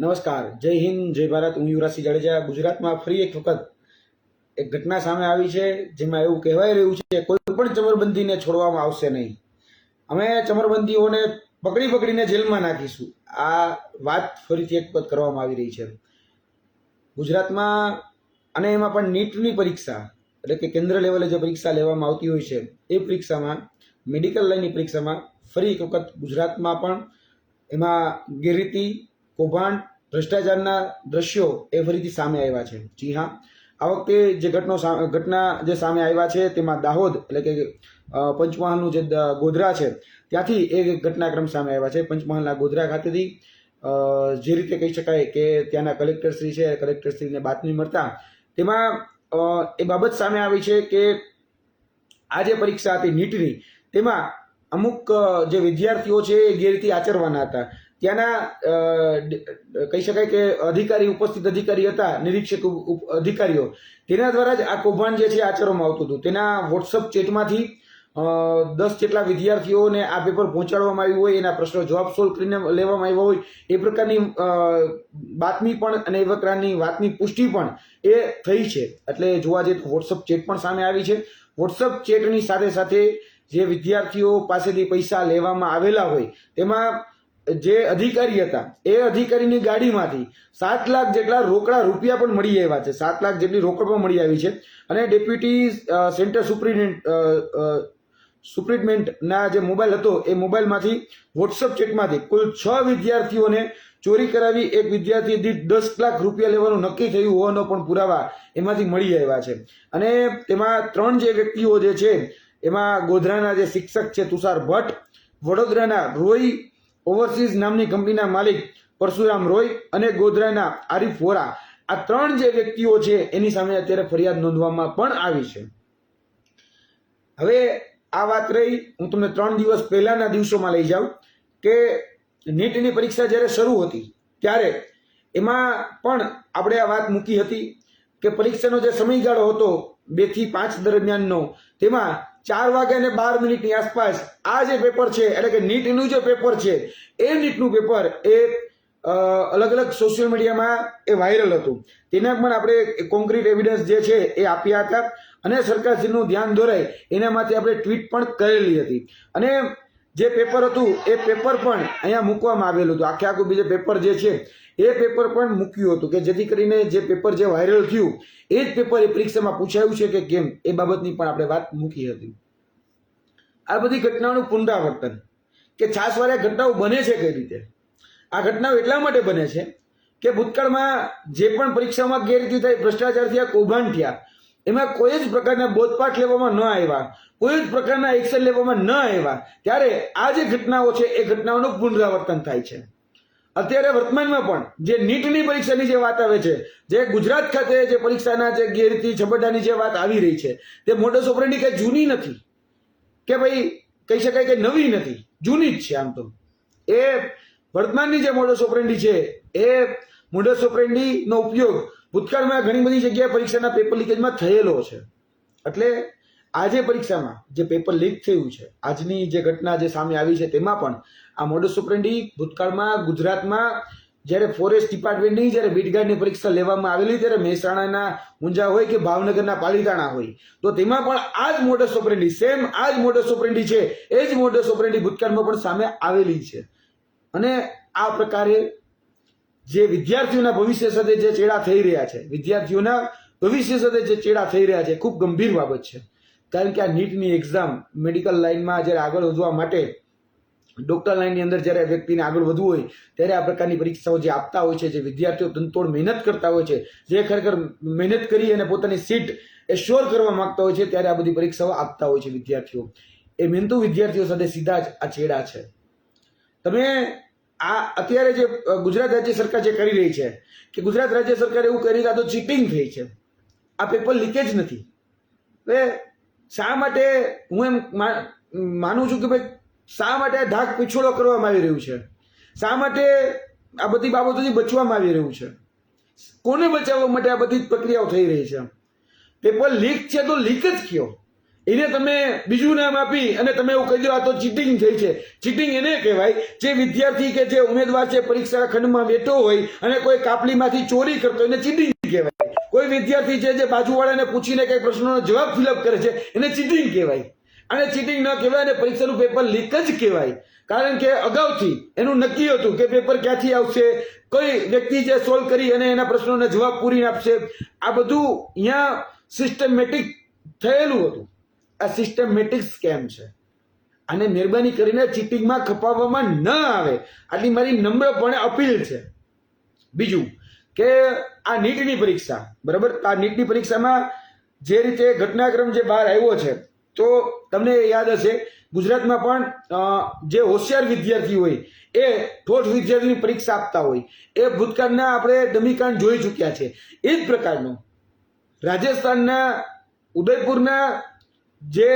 નમસ્કાર, જય હિન્દ, જય ભારત. હું યુવરાજસિંહ જાડેજા, ગુજરાતમાં ફરી એક વખત એક ઘટના સામે આવી છે, જેમાં એવું કહેવાય રહ્યું છે કે કોઈ પણ ચમરબંધીને છોડવામાં આવશે નહીં. અમે ચમરબંધીઓને પકડી પકડીને જેલમાં નાખીશું. આ વાત ફરીથી એક વખત કરવામાં આવી રહી છે. ગુજરાતમાં અને એમાં પણ નીટની પરીક્ષા, એટલે કે કેન્દ્ર લેવલે જે પરીક્ષા લેવામાં આવતી હોય છે, એ પરીક્ષામાં, મેડિકલ લાઇનની પરીક્ષામાં ફરી એક વખત ગુજરાતમાં પણ એમાં ગેરરીતિ, કૌભાંડ ભ્રષ્ટાચારના દ્રશ્યો એ ફરીથી સામે આવ્યા છે. જી હા. આ વખતે જે ઘટનો ઘટના જે સામે આવ્યા છે તેમાં દાહોદ એટલે કે પંચમહાલનું જે ગોધરા છે, ત્યાંથી એક ઘટનાક્રમ સામે આવ્યા છે. પંચમહાલના ગોધરા ખાતેથી જે રીતે કહી શકાય કે ત્યાંના કલેક્ટરશ્રી છે કલેક્ટરશ્રીને બાતમી મળતા તેમાં એ બાબત સામે આવી છે કે આ જે પરીક્ષા હતી નીટની. તેમાં અમુક જે વિદ્યાર્થીઓ છે એ ગેરરીતિ આચરવાના હતા. ત્યાંના કહી શકાય કે અધિકારી, ઉપસ્થિત અધિકારી હતા, નિરીક્ષક અધિકારીઓ. તેના દ્વારા જ આ કૌભાંડ જે છે આચરવામાં આવતું હતું. તેના વોટ્સઅપ ચેટમાંથી દસ જેટલા વિદ્યાર્થીઓને આ પેપર પહોંચાડવામાં આવ્યું હોય, એના પ્રશ્નો જવાબ સોલ્વ કરીને લેવામાં આવ્યા હોય, એ પ્રકારની બાતમી પણ અને એ પ્રકારની વાતની પુષ્ટિ પણ એ થઈ છે. એટલે જોવા જઈએ તો વોટ્સઅપ ચેટ પણ સામે આવી છે. વોટ્સઅપ ચેટની સાથે સાથે જે વિદ્યાર્થીઓ પાસેથી પૈસા લેવામાં આવેલા હોય, તેમાં જે અધિકારી હતા એ અધિકારીની ગાડીમાંથી સાત લાખ જેટલા રોકડા રૂપિયા પણ મળી આવ્યા છે. સાત લાખ જેટલી રોકડ પણ મળી આવી છે. અને deputy centre superintendent uh, uh, જે મોબાઈલ હતો એ મોબાઈલમાંથી વોટ્સઅપ ચેટમાંથી કુલ છ વિદ્યાર્થીઓને ચોરી કરાવી એક વિદ્યાર્થી દીઠ દસ લાખ રૂપિયા લેવાનું નક્કી થયું હોવાનો પણ પુરાવા એમાંથી મળી આવ્યા છે. અને તેમાં ત્રણ જે વ્યક્તિઓ જે છે એમાં ગોધરાના જે શિક્ષક છે તુષાર ભટ્ટ વડોદરાના રોય ઓવરસીઝ નામની કંપનીના માલિક પરશુરામ રોય અને ગોધરાના આરિફ વોરા. આ ત્રણ જે વ્યક્તિઓ છે, એની સામે અત્યારે ફરિયાદ નોંધવામાં પણ આવી છે. હવે આ વાત રહી, હું તમને ત્રણ દિવસ પહેલાના દિવસોમાં લઈ જાઉં કે નીટની પરીક્ષા જ્યારે શરૂ હતી, ત્યારે એમાં પણ આપણે આ વાત મૂકી હતી કે પરીક્ષાનો જે સમયગાળો હતો, બેથી પાંચ દરમિયાનનો, તેમાં ચાર વાગ્યા અને બાર મિનિટની આસપાસ આ જે પેપર છે, એટલે કે નીટનું જે પેપર છે, એ નીટનું પેપર એ અલગ અલગ સોશિયલ મીડિયામાં એ વાયરલ હતું. તેના પણ આપણે કોન્ક્રીટ એવિડન્સ જે છે એ આપ્યા હતા અને સરકારશ્રીનું ધ્યાન દોરાય એના માટે આપણે ટ્વીટ પણ કરેલી હતી. અને જે પેપર હતું, એ પેપર પણ અહીંયા મૂકવામાં આવેલું હતું. આખે આખું બીજે પેપર જે છે એ પેપર પણ મૂક્યું હતું કે જેથી કરીને જે પેપર જે વાયરલ થયું, એ જ પેપર એ પરીક્ષામાં પૂછાયું છે કે કેમ, એ બાબતની પણ આપણે વાત મૂકી હતી. આ બધી ઘટનાઓનું પુનરાવર્તન કે છાસવારે ઘટનાઓ બને છે કઈ રીતે? આ ઘટનાઓ એટલા માટે બને છે કે ભૂતકાળમાં જે પણ પરીક્ષામાં ગેરરીતિ થઈ ભ્રષ્ટાચાર થયા, કૌભાંડ થયા, એમાં કોઈ જ પ્રકારના બોધપાઠ લેવામાં ન આવ્યા, કોઈ જ પ્રકારના એક્શન લેવામાં ન આવ્યા, ત્યારે આ જે ઘટનાઓ છે, એ ઘટનાઓનું પુનરાવર્તન થાય છે. અત્યારે વર્તમાનમાં પણ જે નીટની પરીક્ષાની જે વાત આવે છે, જે ગુજરાત ખાતે જે પરીક્ષાના જે ગેરરીતિ છબડાની જે વાત આવી રહી છે, તે મોડસ ઓપરેન્ડી કઈ જૂની નથી? કે ભાઈ, કહી શકાય કે નવી નથી? જૂની જ છે આમ તો. એ વર્તમાનની જે મોડસ ઓપરેન્ડી છે, એ મોડસ ઓપરેન્ડીનો ઉપયોગ ભૂતકાળમાં ઘણી બધી જગ્યાએ પરીક્ષાના પેપર લીકેજમાં થયેલો છે. એટલે આજે પરીક્ષામાં જે પેપર લીક થયું છે, આજની જે ઘટના જે સામે આવી છે તેમાં પણ આ મોડસ ઓપરેન્ડી ભૂતકાળમાં, ગુજરાતમાં જ્યારે ફોરેસ્ટ ડિપાર્ટમેન્ટની જ્યારે બીટગાર્ડની પરીક્ષા લેવામાં આવેલી ત્યારે મહેસાણાના ઊંઝા હોય કે ભાવનગરના પાલીતાણા હોય, તો તેમાં પણ આ જ મોડસ ઓપરેન્ડી સેમ આ જ મોડસ ઓપરેન્ડી છે, એ જ મોડસ ઓપરેન્ડી ભૂતકાળમાં પણ સામે આવેલી છે. અને આ પ્રકારે જે વિદ્યાર્થીઓના ભવિષ્ય સાથે જે ચેડા થઈ રહ્યા છે, વિદ્યાર્થીઓના ભવિષ્ય સાથે જે ચેડા થઈ રહ્યા છે, ખૂબ ગંભીર બાબત છે. કારણ કે આ નીટની એક્ઝામ મેડિકલ લાઇનમાં જ્યારે આગળ વધવા માટે ડોક્ટર લાઇનની અંદર જ્યારે વ્યક્તિને આગળ વધવું હોય, ત્યારે આ પ્રકારની પરીક્ષાઓ જે આપતા હોય છે, જે વિદ્યાર્થીઓ તનતોડ મહેનત કરતા હોય છે, જે ખરેખર મહેનત કરી અને પોતાની સીટ એ શ્યોર કરવા માગતા હોય છે, ત્યારે આ બધી પરીક્ષાઓ આપતા હોય છે વિદ્યાર્થીઓ. એ મહેનતુ વિદ્યાર્થીઓ સાથે સીધા જ આ છેડા છે. તમે આ અત્યારે જે ગુજરાત રાજ્ય સરકાર જે કરી રહી છે, કે ગુજરાત રાજ્ય સરકાર એવું કરી આ તો ચીટિંગ થઈ છે. આ પેપર લીકેજ નથી. હવે શા માટે હું એમ માનું છું કે ભાઈ શા માટે આ ઢાક પીછોડો કરવામાં આવી રહ્યું છે? શા માટે આ બધી બાબતોથી બચવામાં આવી રહ્યું છે? કોને બચાવવા માટે આ બધી પ્રક્રિયાઓ થઈ રહી છે? પેપર લીક છે તો લીક જ કયો? એને તમે બીજું નામ આપી અને તમે એવું કહી દો, આ તો ચીટિંગ થઈ છે. ચીટિંગ એને કહેવાય, જે વિદ્યાર્થી કે જે ઉમેદવાર છે પરીક્ષા ખંડમાં બેઠો હોય અને કોઈ કાપલીમાંથી ચોરી કરતો એને ચીટિંગ કહેવાય. કોઈ વિદ્યાર્થી છે જે બાજુવાળાને પૂછીને કઈ પ્રશ્નોનો જવાબ ફિલઅપ કરે છે, એને ચીટિંગ કહેવાય. અને ચીટિંગ ન કહેવાય અને પરીક્ષાનું પેપર લીક જ કહેવાય. કારણ કે અગાઉથી એનું નક્કી હતું કે પેપર ક્યાંથી આવશે, કઈ વ્યક્તિ જે સોલ્વ કરી અને એના પ્રશ્નોના જવાબ પૂરી આપશે. આ બધું અહીંયા સિસ્ટમેટિક થયેલું હતું. આ સિસ્ટમેટિક સ્કેમ છે. અને મહેરબાની કરીને ચીટિંગમાં ખપાવવામાં ન આવે. આટલી મારી નમ્રપણે અપીલ છે. બીજું કે આ નીટની પરીક્ષા, બરાબર? આ નીટની પરીક્ષામાં જે રીતે ઘટનાક્રમ જે બહાર આવ્યો છે, તો તમને યાદ હશે, ગુજરાતમાં પણ જે હોશિયાર વિદ્યાર્થી હોય, એ ઠોઠ વિદ્યાર્થીની પરીક્ષા આપતા હોય. એ ભૂતકાળના આપણે ડમીકાંડ જોઈ ચૂક્યા છે. એ જ પ્રકારનું. રાજસ્થાનના, ઉદયપુરના જે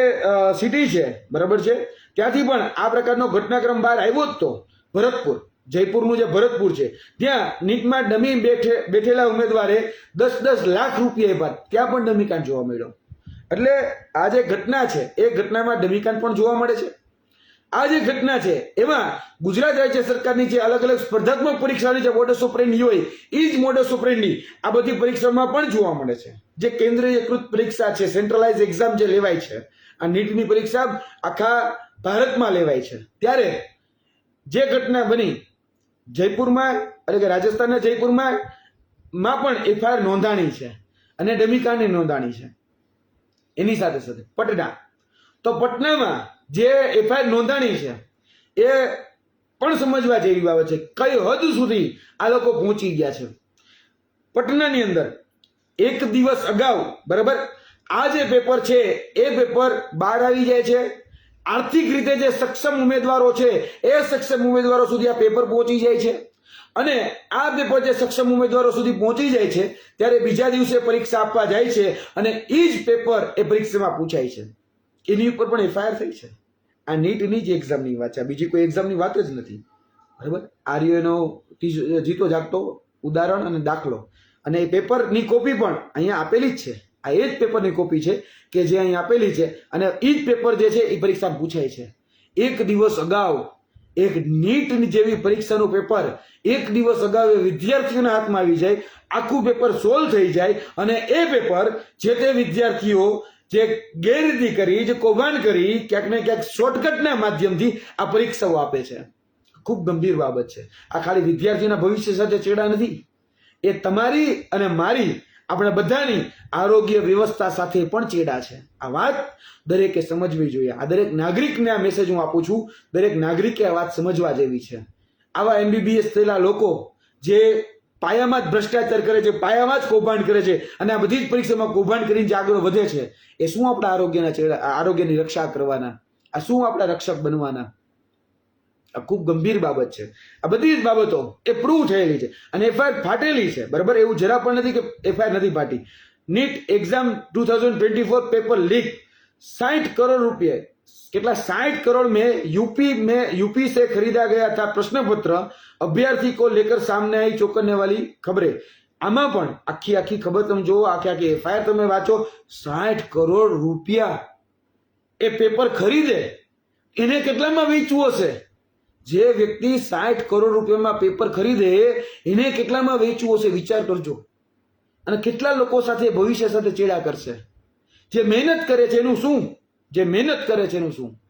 સિટી છે, બરાબર છે? ત્યાંથી પણ આ પ્રકારનો ઘટનાક્રમ બહાર આવ્યો જ તો, ભરતપુર. જયપુરનું જે ભરતપુર છે, ત્યાં નીટમાં ડમી બેઠે, બેઠેલા ઉમેદવારે દસ દસ લાખ રૂપિયા બાદ ત્યાં પણ ડમીકાંડ જોવા મળ્યો. એટલે આ જે ઘટના છે, એ ઘટનામાં ડમીકાંડ પણ જોવા મળે છે. આ જે ઘટના છે, એમાં ગુજરાત રાજ્ય સરકારની જે અલગ અલગ સ્પર્ધાત્મક પરીક્ષાની જે મોડસ ઓપરેન્ડી હોય એ જ મોડસ ઓપરેન્ડી આ બધી પરીક્ષામાં પણ જોવા મળે છે. જે કેન્દ્રીયકૃત પરીક્ષા છે સેન્ટ્રલાઇઝ એક્ઝામ જે લેવાય છે, આ નીટની પરીક્ષા આખા ભારતમાં લેવાય છે. ત્યારે જે ઘટના બની જયપુરમાં, એટલે કે રાજસ્થાનના જયપુરમાં માં પણ એફઆઈઆર નોંધાણી છે અને ડમીકાની નોંધાણી છે. એની સાથે સાથે પટના. તો પટનામાં જે એફઆઈઆર નોંધાણી છે, એ પણ સમજવા જેવી બાબત છે. કઈ હદ સુધી આ લોકો પહોંચી ગયા છે? પટનાની અંદર એક દિવસ અગાઉ, બરાબર? આ જે પેપર છે, એ પેપર બહાર આવી જાય છે. આર્થિક રીતે જે સક્ષમ ઉમેદવારો છે, એ સક્ષમ ઉમેદવારો સુધી આ પેપર પહોંચી જાય છે. અને આ પેપર જે સક્ષમ ઉમેદવારો સુધી પહોંચી જાય છે, ત્યારે બીજા દિવસે પરીક્ષા આપવા જાય છે અને એ જ પેપર એ પરીક્ષામાં પૂછાય છે. એની ઉપર પણ એફઆઈઆર થઈ છે. આ નીટની જ એક્ઝામની વાત છે. બીજી કોઈ એક્ઝામની વાત જ નથી. બરાબર? આર્યનો જીતો જાગતો ઉદાહરણ અને દાખલો. અને એ પેપરની કોપી પણ અહીંયા આપેલી જ છે. આ એ જ પેપરની કોપી છે કે જે અહીં આપેલી છે અને એ જ પેપર જે છે એ પરીક્ષામાં પૂછાય છે. એક દિવસ અગાઉ એક નીટ જેવી પરીક્ષાનું પેપર એક દિવસ અગાઉ એ વિદ્યાર્થીઓના હાથમાં આવી જાય, આખું પેપર સોલ્વ થઈ જાય અને એ પેપર જે તે વિદ્યાર્થીઓ જે ગેરરીતિ કરી, જે કૌભાંડ કરી, ક્યાંક ને ક્યાંક શોર્ટકટના માધ્યમથી આ પરીક્ષાઓ આપે છે. ખૂબ ગંભીર બાબત છે. આ ખાલી વિદ્યાર્થીઓના ભવિષ્ય સાથે ચેડા નથી. એ તમારી અને મારી આપણે બધાની આરોગ્ય વ્યવસ્થા સાથે પણ ચેડા છે. આ વાત દરેકે સમજવી જોઈએ. આ દરેક નાગરિકને આ મેસેજ હું આપું છું. દરેક નાગરિકે આ વાત સમજવા જેવી છે. આવા એમબીબીએસ થયેલા લોકો જે પાયામાં જ ભ્રષ્ટાચાર કરે છે, પાયામાં જ કૌભાંડ કરે છે અને આ બધી જ પરીક્ષામાં કૌભાંડ કરીને જે આગળ વધે છે, એ શું આપણા આરોગ્યના આરોગ્યની રક્ષા કરવાના? આ શું આપણા રક્ષક બનવાના? આ ખૂબ ગંભીર બાબત છે આ બધી જ બાબતો એ પ્રૂવ થયેલી છે અને એફઆઈઆર ફાટેલી છે બરાબર એવું જરા પણ નથી કે એફઆઈઆર નથી ફાટી NEET exam two thousand twenty four paper leak साठ करोड़ रुपए કેટલા સાઠ કરોડ में यूपी में यूपी से खरीदा गया था प्रश्न पत्र अभ्यर्थी को लेकर सामने आई चौंकने वाली खबरें આમાં પણ આખી આખી ખબર તમે જુઓ આખી આખી એફઆઈઆર તમે વાંચો સાઠ કરોડ રૂપિયા એ પેપર ખરીદે એને કેટલામાં વેચવું હશે જે વ્યક્તિ સાઠ કરોડ રૂપિયામાં પેપર ખરીદે, એને કેટલામાં વેચવું હશે વિચાર કરજો. અને કેટલા લોકો સાથે ભવિષ્ય સાથે ચેડા કરશે. જે મહેનત કરે છે એનું શું? જે મહેનત કરે છે એનું શું?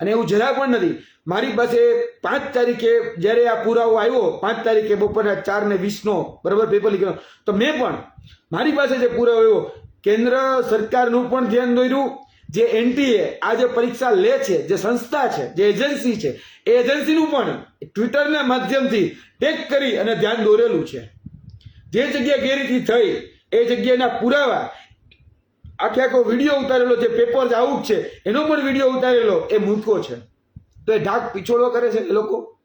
અને એવું જરા પણ નથી. મારી પાસે પાંચ તારીખે જ્યારે આ પુરાવો આવ્યો, પાંચ તારીખે બપોરના ચાર ને વીસનો, બરાબર પેપર લીધો તો મેં પણ મારી પાસે જે પુરાવો આવ્યો, કેન્દ્ર સરકારનું પણ ધ્યાન દોર્યું જે એનટીએ આ જે પરીક્ષા લે છે, જે સંસ્થા છે, જે એજન્સી છે, એ એજન્સીનું પણ ટ્વિટરના માધ્યમથી ટેક કરી અને ધ્યાન દોરેલું છે. જે જગ્યા ગેરરીતિ થઈ, એ જગ્યાના પુરાવા, આખે આખો વીડિયો ઉતારેલો જે પેપર આઉટ છે, એનો પણ વીડિયો ઉતારેલો, એ મૂકો છે. તો એ ઢાક પીછોડો કરે છે એ લોકો?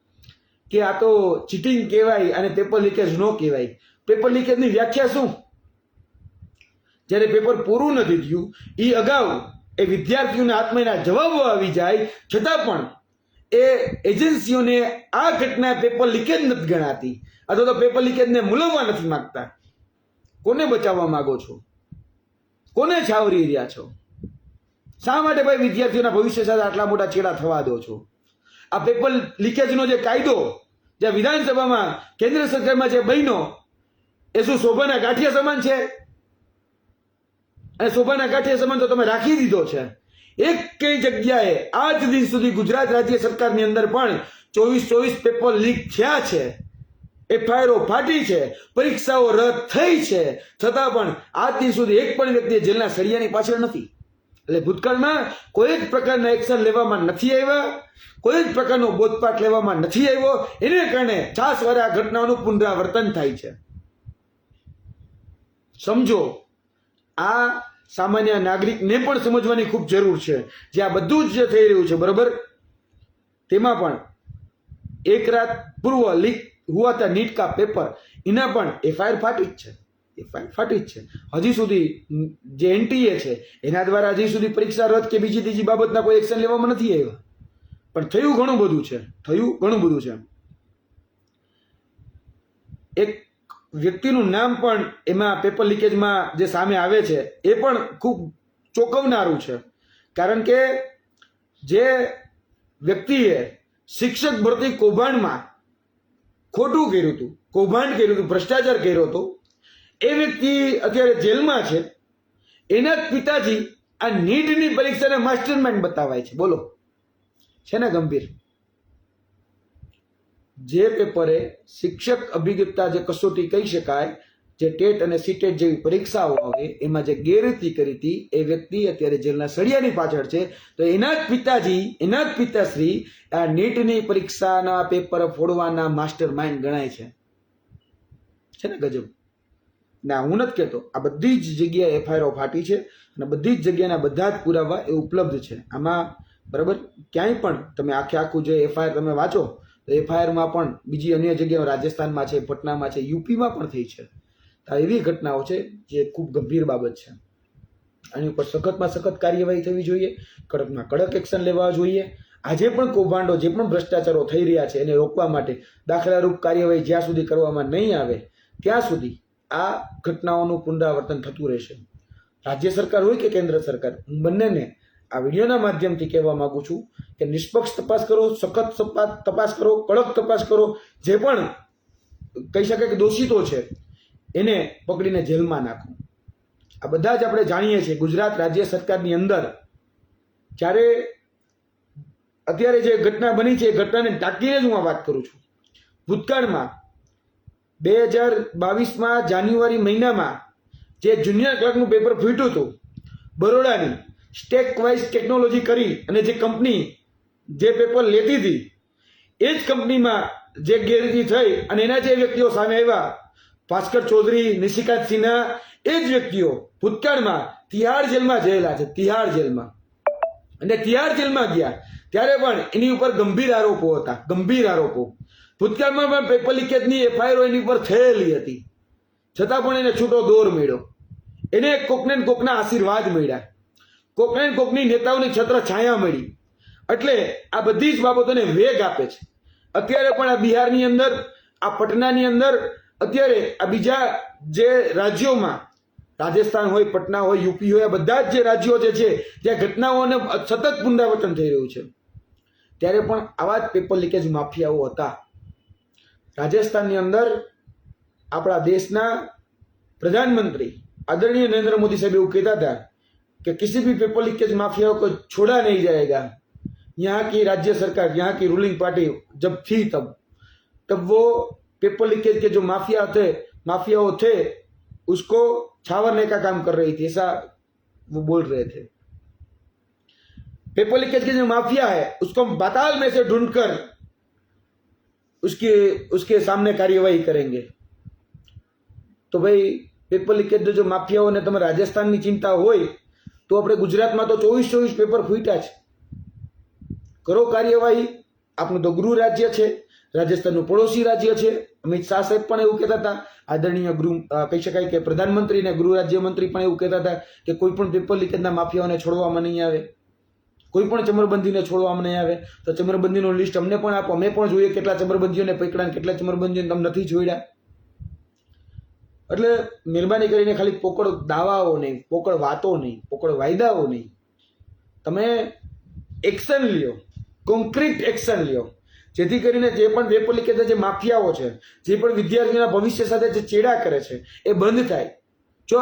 કે આ તો ચીટિંગ કહેવાય અને પેપર લીકેજ ન કહેવાય. પેપર લીકેજની વ્યાખ્યા શું? જ્યારે પેપર પૂરું નથી થયું એ અગાઉ એ વિદ્યાર્થીઓના હાથમાં એના જવાબો આવી જાય, છતાં પણ એ એજન્સીઓને આ ઘટના પેપર લીકેજ નથી ગણાતી. અથવા તો પેપર લીકેજને મૂલવવા નથી માગતા. કોને બચાવવા માંગો છો? કોને છાવરી રહ્યા છો? શા માટે ભાઈ વિદ્યાર્થીઓના ભવિષ્ય સાથે આટલા મોટા છેડા થવા દો છો? આ પેપર લીકેજનો જે કાયદો જે વિધાનસભામાં કેન્દ્ર સરકારમાં જે બન્યો, એ શું શોભાના ગાંઠિયા સમાન છે? અને શોભાના કાંઠે સંબંધ તો તમે રાખી દીધો છે. એક કઈ જગ્યાએ આજ દિન સુધી ગુજરાત રાજ્ય સરકારની અંદર પણ ચોવીસ ચોવીસ પેપર લીક થયા છે. એફઆઈઆરો ફાટી છે. પરીક્ષાઓ રદ થઈ છે. છતાં પણ આજ દિન સુધી એક પણ વ્યક્તિ જેલના સળિયાની પાછળ નથી. એટલે ભૂતકાળમાં કોઈ જ પ્રકારના એક્શન લેવામાં નથી આવ્યા. કોઈ જ પ્રકારનો બોધપાઠ લેવામાં નથી આવ્યો. એને કારણે છાસવારે આ ઘટનાઓનું પુનરાવર્તન થાય છે. સમજો, આ સામાન્ય નાગરિકને પણ સમજવાની ખૂબ જરૂર છે. જે આ બધું જ થઈ રહ્યું છે, બરોબર? તેમાં પણ એક રાત પૂર્વ લીક હુઆ કા પેપર, એના પણ એફઆઈઆર ફાટી જ છે. એફઆઈઆર ફાટી જ છે. હજી સુધી જે એનટીએ છે, એના દ્વારા હજી સુધી પરીક્ષા રદ કે બીજી ત્રીજી બાબતના કોઈ એક્શન લેવામાં નથી આવ્યા. પણ થયું ઘણું બધું છે, થયું ઘણું બધું છે. એક વ્યક્તિનું નામ પણ એમાં પેપર લીકેજમાં જે સામે આવે છે, એ પણ ખૂબ ચોંકાવનારું છે. કારણ કે જે વ્યક્તિએ શિક્ષક ભરતી કૌભાંડમાં ખોટું કર્યું હતું, કૌભાંડ કર્યું હતું, ભ્રષ્ટાચાર કર્યો હતો, એ વ્યક્તિ અત્યારે જેલમાં છે, એના જ પિતાજી આ નીટની પરીક્ષાને માસ્ટરમાઇન્ડ બતાવાય છે. બોલો, છે ને ગંભીર? જે પેપરે શિક્ષક અભિજ્ઞતા જે કસોટી કહી શકાય, જે ટેટ અને સીટેટ જેવી પરીક્ષાઓ આવે, એમાં જે ગેરરીતિ કરી હતી, એ વ્યક્તિ અત્યારે જેલના સળિયાની પાછળ છે. તો એના જ પિતાજી, એના જ પિતાશ્રી આ નીટની પરીક્ષાના પેપર ફોડવાના માસ્ટર માઇન્ડ ગણાય છે. છે ને ગજબ? ના હું નથી કહેતો, આ બધી જ જગ્યાએ એફઆઈઆર ફાટી છે અને બધી જ જગ્યાના બધા જ પુરાવા એ ઉપલબ્ધ છે. આમાં બરાબર ક્યાંય પણ તમે આખે આખું જે એફઆઈઆર તમે વાંચો તો એફઆઈઆરમાં પણ બીજી અન્ય જગ્યાઓ રાજસ્થાનમાં છે, પટનામાં છે, યુપીમાં પણ થઈ છે. આ એવી ઘટનાઓ છે જે ખૂબ ગંભીર બાબત છે. આની ઉપર સખતમાં સખત કાર્યવાહી થવી જોઈએ, કડકમાં કડક એક્શન લેવા જોઈએ. આજે પણ કૌભાંડો જે પણ ભ્રષ્ટાચારો થઈ રહ્યા છે એને રોકવા માટે દાખલારૂપ કાર્યવાહી જ્યાં સુધી કરવામાં નહીં આવે, ત્યાં સુધી આ ઘટનાઓનું પુનરાવર્તન થતું રહેશે. રાજ્ય સરકાર હોય કે કેન્દ્ર સરકાર, બંનેને આ વિડીયોના માધ્યમથી કહેવા માંગુ છું કે નિષ્પક્ષ તપાસ કરો, સખત તપાસ કરો, કડક તપાસ કરો. જે પણ કહી શકાય કે દોષિતો છે, એને પકડીને જેલમાં નાખો. આ બધા જ આપણે જાણીએ છીએ. ગુજરાત રાજ્ય સરકારની અંદર જ્યારે અત્યારે જે ઘટના બની છે, એ ઘટનાને ટાંકીને જ હું આ વાત કરું છું. ભૂતકાળમાં બે હજાર બાવીસમાં જાન્યુઆરી મહિનામાં જે જુનિયર ક્લર્કનું પેપર ફૂટ્યું હતું, બરોડાની સ્ટેક વાઇઝ ટેકનોલોજી કરી અને જે કંપની જે પેપર લેતી હતી, એ જ કંપનીમાં જે ગેરરીતિ થઈ અને એના જે વ્યક્તિઓ સામે આવ્યા, ભાસ્કર ચૌધરી, નિશિકાંત સિન્હા, એ જ વ્યક્તિઓ ભૂતકાળમાં તિહાર જેલમાં જયેલા છે, તિહાર જેલમાં. અને તિહાર જેલમાં ગયા, ત્યારે પણ એની ઉપર ગંભીર આરોપો હતા, ગંભીર આરોપો. ભૂતકાળમાં પણ પેપર લીકેજની એફઆઈઆર એની ઉપર થયેલી હતી. છતાં પણ એને છૂટો દોર મળ્યો. એને કોકને કોકના આશીર્વાદ મળ્યા. કોકને કોકની નેતાઓની છત્ર છાયા મળી. એટલે આ બધી જ બાબતોને વેગ આપે છે. અત્યારે પણ આ બિહારની અંદર, આ પટનાની અંદર, અત્યારે આ બીજા જે રાજ્યોમાં, રાજસ્થાન હોય, પટના હોય, યુપી હોય, આ બધા જ જે રાજ્યો જે છે, ત્યાં ઘટનાઓને સતત પુનરાવર્તન થઈ રહ્યું છે. ત્યારે પણ આવા જ પેપર લીકેજ માફિયાઓ હતા. રાજસ્થાનની અંદર આપણા દેશના પ્રધાનમંત્રી, આદરણીય નરેન્દ્ર મોદી સાહેબ એવું કહેતા હતા कि किसी भी पेपर लीकेज माफियाओं को छोड़ा नहीं जाएगा यहाँ की राज्य सरकार यहाँ की रूलिंग पार्टी जब थी तब तब वो पेपर लीकेज के जो माफिया थे माफियाओ थे उसको छावरने का काम कर रही थी ऐसा वो बोल रहे थे पेपर लीकेज के जो माफिया है उसको हम बाताल में से ढूंढकर उसके उसके सामने कार्यवाही करेंगे તો ભાઈ પેપર લીકેજ જો માફિયાઓને તમે રાજસ્થાનની ચિંતા હોય તો આપણે ગુજરાતમાં તો ચોવીસ ચોવીસ પેપર ફૂટ્યા છે. કરો કાર્યવાહી. આપણું તો ગૃહ રાજ્ય છે. રાજસ્થાનનું પડોશી રાજ્ય છે. અમિત શાહ સાહેબ પણ એવું કહેતા હતા. આદરણીય ગૃહ કહી શકાય કે પ્રધાનમંત્રી અને ગૃહ રાજ્યમંત્રી પણ એવું કહેતા હતા કે કોઈ પણ પેપર લીકેજના માફિયાઓને છોડવામાં નહીં આવે. કોઈ પણ ચમરબંધીને છોડવામાં નહીં આવે. તો ચમરબંધીનું લિસ્ટ અમને પણ આપો. અમે પણ જોઈએ કેટલા ચમરબંધીઓને પકડ્યા કેટલા ચમરબંધીઓને તમે નથી જોડ્યા. એટલે મહેરબાની કરીને ખાલી પોકળ દાવાઓ નહીં, પોકળ વાતો નહીં, પોકળ વાયદાઓ નહીં. તમે એક્શન લ્યો કોન્ક્રીટ એક્શન લ્યો. જેથી કરીને જે પણ વેપોલી કહેતા જે માફિયાઓ છે, જે પણ વિદ્યાર્થીઓના ભવિષ્ય સાથે જે ચેડા કરે છે, એ બંધ થાય. જો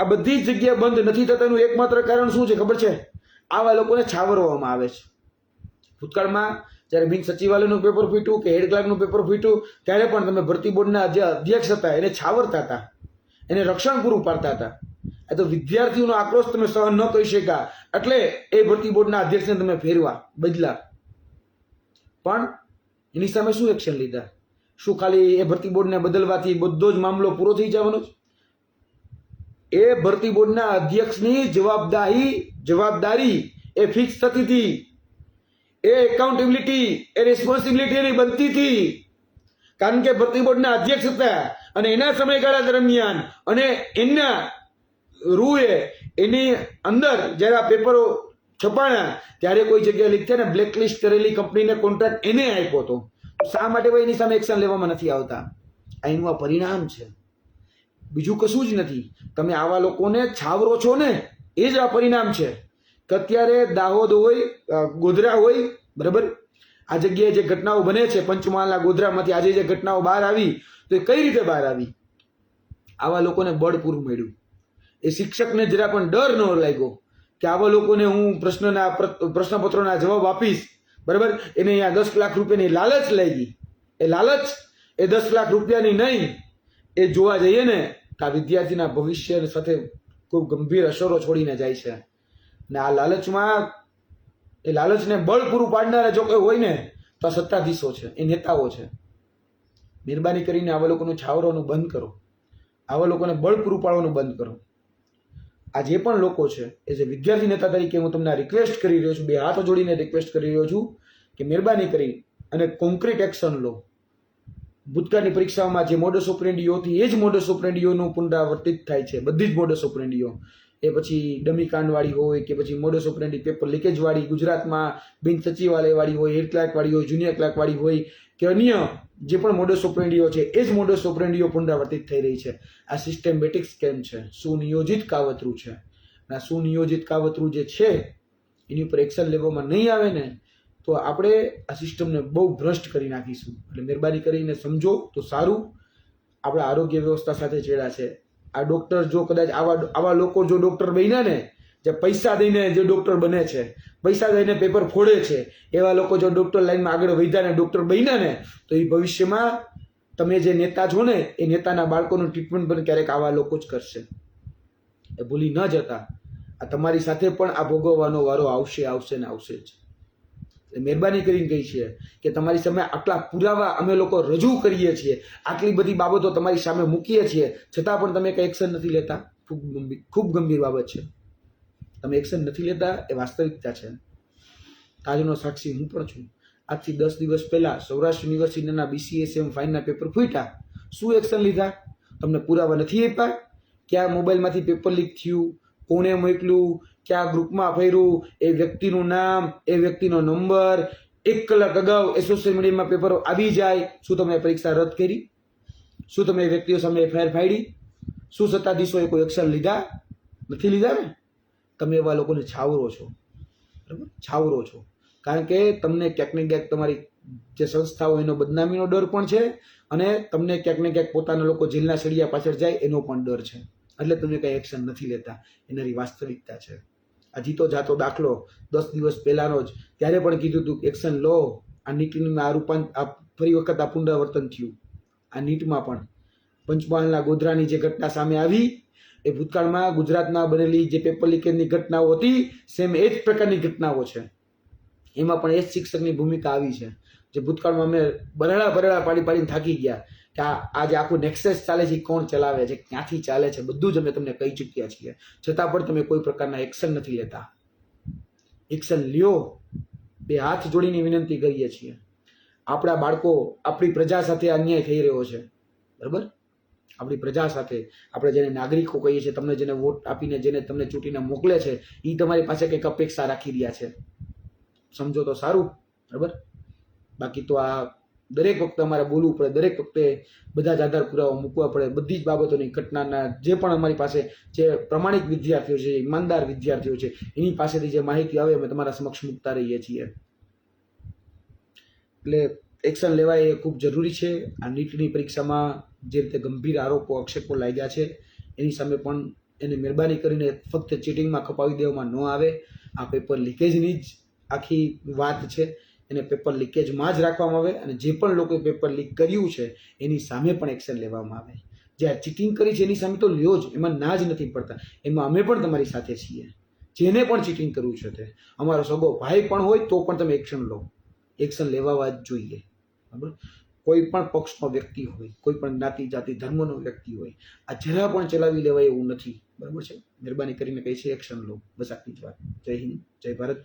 આ બધી જગ્યા બંધ નથી થતાનું એકમાત્ર કારણ શું છે ખબર છે? આવા લોકોને છાવરવામાં આવે છે. ભૂતકાળમાં જ્યારે બિન સચિવાલયનું પેપર ફૂટ્યું કે હેડ ક્લાર્કનું પેપર ફૂટ્યું, ત્યારે પણ તમે ભરતી બોર્ડના જે અધ્યક્ષ હતા, એને છાવરતા હતા. એને રક્ષણ પૂરું પાડતા હતા. આ તો વિદ્યાર્થીઓનો આક્રોશ તમે સહન ન કરી શક્યા. એટલે એ ભરતી બોર્ડના અધ્યક્ષને તમે ફેરવા બદલા. પણ એની સામે શું એક્શન લીધા? શું ખાલી એ ભરતી બોર્ડને બદલવાથી બધો જ મામલો પૂરો થઈ જવાનો એ ભરતી બોર્ડના અધ્યક્ષની જવાબદારી જવાબદારી એ ફિક્સ થતી હતી. એ એકાઉન્ટેબિલિટી એ રિસ્પોન્સિબિલિટી એની બનતી હતી. કારણ કે ભરતી બોર્ડના અધ્યક્ષ હતા અને એના સમયગાળા દરમિયાન અને એના રૂએ એની અંદર જ્યારે આ પેપરો છપાણા ત્યારે કોઈ જગ્યાએ લીક થયા ને બ્લેકલિસ્ટ કરેલી કંપનીને કોન્ટ્રાક્ટ એને આપ્યો હતો. શા માટે ભાઈ એની સામે એક્શન લેવામાં નથી આવતા? એનું આ પરિણામ છે. બીજું કશું જ નથી. તમે આવા લોકોને છાવરો છો ને, એ જ આ પરિણામ છે. કે અત્યારે દાહોદ હોય ગોધરા હોય, બરાબર? આ જગ્યાએ જે ઘટનાઓ બને છે, પંચમહાલના ગોધરામાંથી આજે જે ઘટનાઓ બહાર આવી, તો એ કઈ રીતે બહાર આવી? આવા લોકોને બળ પૂરું મળ્યું. એ શિક્ષકને જરા પણ ડર ન લાગ્યો કે આવા લોકોને હું પ્રશ્નના પ્રશ્નપત્રોના જવાબ આપીશ, બરાબર? એને અહીંયા દસ લાખ રૂપિયાની લાલચ લાગી. એ લાલચ, એ દસ લાખ રૂપિયાની નહીં. એ જોવા જઈએ ને કે આ વિદ્યાર્થીના ભવિષ્ય સાથે ખૂબ ગંભીર અસરો છોડીને જાય છે. ને આ લાલચમાં, એ લાલચને બળ પૂરું પાડનારા જો કોઈ હોય ને, તો આ સત્તાધીશો છે, એ નેતાઓ છે. મહેરબાની કરીને આવા લોકોનું છાવરવાનું બંધ કરો. આવા લોકોને બળ પૂરું પાડવાનું બંધ કરો. આ જે પણ લોકો છે, એ જે વિદ્યાર્થી નેતા તરીકે હું તમને રિક્વેસ્ટ કરી રહ્યો છું, બે હાથ જોડીને રિક્વેસ્ટ કરી રહ્યો છું, કે મહેરબાની કરી અને કોન્ક્રીટ એક્શન લો. ભૂતકાળની પરીક્ષામાં જે મોડસ ઓપરેન્ડીઓ હતી, એ જ મોડસ ઓપરેન્ડીઓનું પુનરાવર્તિત થાય છે, બધી જ મોડસ ઓપરેન્ડીઓ એ પછી ડમી કાંડવાળી હોય કે પછી મોડસ ઓપરેન્ડી પેપર લીકેજવાળી ગુજરાતમાં બિન સચિવાલયવાળી હોય હેડ ક્લાર્કવાળી હોય જુનિયર ક્લાર્કવાળી હોય કે અન્ય જે પણ મોડસ ઓપરેન્ડીઓ છે, એ જ મોડસ ઓપરેન્ડીઓ પુનરાવર્તિત થઈ રહી છે. આ સિસ્ટેમેટિક સ્કેમ છે, સુનિયોજિત કાવતરું છે. આ સુનિયોજિત કાવતરું જે છે, એની ઉપર એક્શન લેવામાં નહીં આવે ને, તો આપણે આ સિસ્ટમને બહુ ભ્રષ્ટ કરી નાખીશું. એટલે મહેરબાની કરીને સમજો તો સારું. આપણા આરોગ્ય વ્યવસ્થા સાથે ચેડા છે. આ ડૉક્ટર જો કદાચ આવા આવા લોકો જો ડૉક્ટર બન્યા ને, જે પૈસા દઈને જે ડોક્ટર બને છે, પૈસા દઈને પેપર ફોડે છે, એવા લોકો જો ડૉક્ટર લાઈનમાં આગળ વધ્યા ને ડૉક્ટર બન્યા ને, તો એ ભવિષ્યમાં તમે જે નેતા છો ને, એ નેતાના બાળકોનું ટ્રીટમેન્ટ પણ ક્યારેક આવા લોકો જ કરશે. એ ભૂલી ન જતા. આ તમારી સાથે પણ આ ભોગવવાનો વારો આવશે આવશે ને આવશે જ. મહેરબાની કરીને કહી છે કે તમારી સામે આટલા પુરાવા અમે લોકો રજૂ કરીએ છીએ. આટલી બધી બાબતો તમારી સામે મૂકીએ છીએ. છતાં પણ તમે કંઈ એક્શન નથી લેતા. ખૂબ ગંભીર ખૂબ ગંભીર બાબત છે. તમે એક્શન નથી લેતા એ વાસ્તવિકતા છે. આજનો સાક્ષી હું પણ છું. આજથી દસ દિવસ પહેલાં સૌરાષ્ટ્ર યુનિવર્સિટીના બીસીએસએમ ફાઇનના પેપર ફૂટ્યા. શું એક્શન લીધા? તમને પુરાવા નથી આપ્યા? ક્યાં મોબાઈલમાંથી પેપર લીક થયું? કોણે મોકલ્યું? ક્યાં ગ્રુપમાં ફર્યું? એ વ્યક્તિનું નામ, એ વ્યક્તિનો નંબર, એક કલાક અગાઉ એ સોશિયલ મીડિયામાં પેપર આવી જાય. શું તમે પરીક્ષા રદ કરી? શું તમે વ્યક્તિઓ સામે એફઆઈઆર ફાડી શું સત્તાધીશોએ કોઈ એક્શન લીધા? નથી લીધા ને? તમે એવા લોકોને છાવરો છો. બરાબર? છાવરો છો. કારણ કે તમને ક્યાંક ને ક્યાંક તમારી જે સંસ્થાઓ એનો બદનામીનો ડર પણ છે અને તમને ક્યાંક ને ક્યાંક પોતાના લોકો જેલના સળિયા પાછળ જાય એનો પણ ડર છે. એટલે તમે કંઈ એક્શન નથી લેતા. એનારી વાસ્તવિકતા છે. આ જીતો જાતો દાખલો દસ દિવસ પહેલાનો જ. ત્યારે પણ કીધું હતું એક્શન લો. આ નીટનું આ રૂપાંત, આ ફરી વખત આ પુનરાવર્તન થયું. આ નીટમાં પણ. પંચમહાલના ગોધરાની જે ઘટના સામે આવી, એ ભૂતકાળમાં ગુજરાતમાં બનેલી જે પેપર લીકેજની ઘટનાઓ હતી સેમ એ જ પ્રકારની ઘટનાઓ છે. એમાં પણ એ જ શિક્ષકની ભૂમિકા આવી છે. જે ભૂતકાળમાં અમે બરડા બરડા પાડી પાડીને થાકી ગયા. કે આ જે આખું નેક્સેસ ચાલે છે કોણ ચલાવે છે, ક્યાંથી ચાલે છે, બધું જ અમે તમને કહી ચૂક્યા છીએ. છતાં પણ તમે કોઈ પ્રકારના એક્શન નથી લેતા. એક્શન લ્યો. બે હાથ જોડીને વિનંતી કરીએ છીએ. આપણા બાળકો આપણી પ્રજા સાથે અન્યાય થઈ રહ્યો છે. બરાબર? આપણી પ્રજા સાથે. આપણે જેને નાગરિકો કહીએ છીએ, તમને જેને વોટ આપીને, જેને તમને ચૂંટીને મોકલે છે એ તમારી પાસે કંઈક અપેક્ષા રાખી રહ્યા છે. સમજો તો સારું. બરાબર? બાકી તો આ દરેક વખતે અમારે બોલવું પડે, દરેક વખતે બધા જ આધાર પુરાવા મૂકવા પડે, બધી જ બાબતોની ઘટનાના જે પણ અમારી પાસે જે પ્રમાણિક વિદ્યાર્થીઓ છે ઈમાનદાર વિદ્યાર્થીઓ છે, એની પાસેથી જે માહિતી આવે, અમે તમારા સમક્ષ મૂકતા રહીએ છીએ. એટલે એક્શન લેવાય એ ખૂબ જરૂરી છે. આ નીટની પરીક્ષામાં જે રીતે ગંભીર આરોપો, આક્ષેપો લાગ્યા છે, એની સામે પણ એને મહેરબાની કરીને ફક્ત ચીટિંગમાં ખપાવી દેવામાં ન આવે. આ પેપર લીકેજની જ આખી વાત છે. એને પેપર લીકેજમાં જ રાખવામાં આવે અને જે પણ લોકોએ પેપર લીક કર્યું છે, એની સામે પણ એક્શન લેવામાં આવે. જે આ ચીટિંગ કરી છે, એની સામે તો લ્યો જ, એમાં ના જ નથી પડતા. એમાં અમે પણ તમારી સાથે છીએ. જેને પણ ચીટિંગ કરવું છે તે. અમારો સગો ભાઈ પણ હોય તો પણ તમે એક્શન લો. એક્શન લેવા જ જોઈએ. બરાબર? કોઈ પણ પક્ષનો વ્યક્તિ હોય, કોઈ પણ જ્ઞાતિ જાતિ, ધર્મનો વ્યક્તિ હોય, આ જરા પણ ચલાવી લેવાય એવું નથી. બરાબર છે? મહેરબાની કરીને કહે છે એક્શન લો. બસ આટલી જ વાત. જય હિન્દ, જય ભારત.